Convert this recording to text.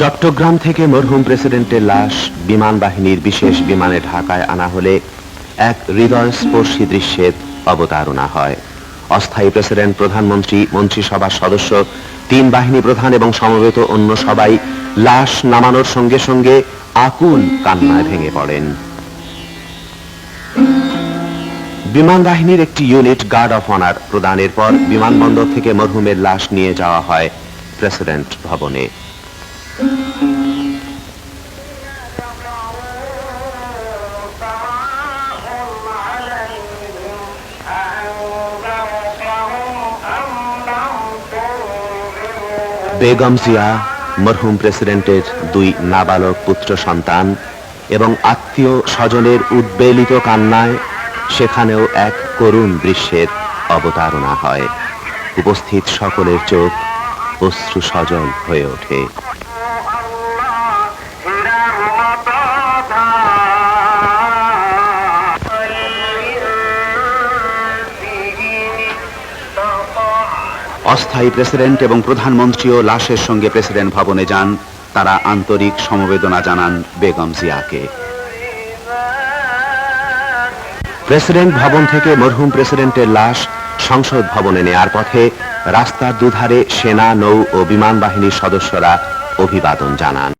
চট্টগ্রাম থেকে মরহুম প্রেসিডেন্টের লাশ বিমান বাহিনীর বিশেষ বিমানে ঢাকায় আনা হলে এক হৃদয়স্পর্শী দৃশ্যের অবতারণা হয়। অস্থায়ী প্রেসিডেন্ট, প্রধানমন্ত্রী, মন্ত্রিসভার সদস্য, তিন বাহিনী প্রধান এবং সমবেত অন্য সবাই লাশ নামানোর সঙ্গে সঙ্গে আকুল কান্নায় ভেঙে পড়েন। বিমান বাহিনীর একটি ইউনিট গার্ড অফ অনার প্রদানের পর বিমানবন্দর থেকে মরহুমের লাশ নিয়ে যাওয়া হয় প্রেসিডেন্ট ভবনে। বেগম জিয়া, মরহুম প্রেসিডেন্টের দুই নাবালক পুত্র সন্তান এবং আত্মীয় স্বজনের উদ্বেলিত কান্নায় সেখানেও এক করুণ দৃশ্যের অবতারণা হয়। উপস্থিত সকলের চোখ অশ্রু সজল হয়ে ওঠে। অস্থায়ী প্রেসিডেন্ট এবং প্রধানমন্ত্রীও লাশের সঙ্গে প্রেসিডেন্ট ভবনে যান, তারা আন্তরিক সমবেদনা জানান বেগম জিয়াকে। প্রেসিডেন্ট ভবন থেকে মরহুম প্রেসিডেন্টের লাশ সংসদ ভবনে নেয়ার পথে রাস্তার দুধারে সেনা, নৌ ও বিমান বাহিনীর সদস্যরা অভিবাদন জানান।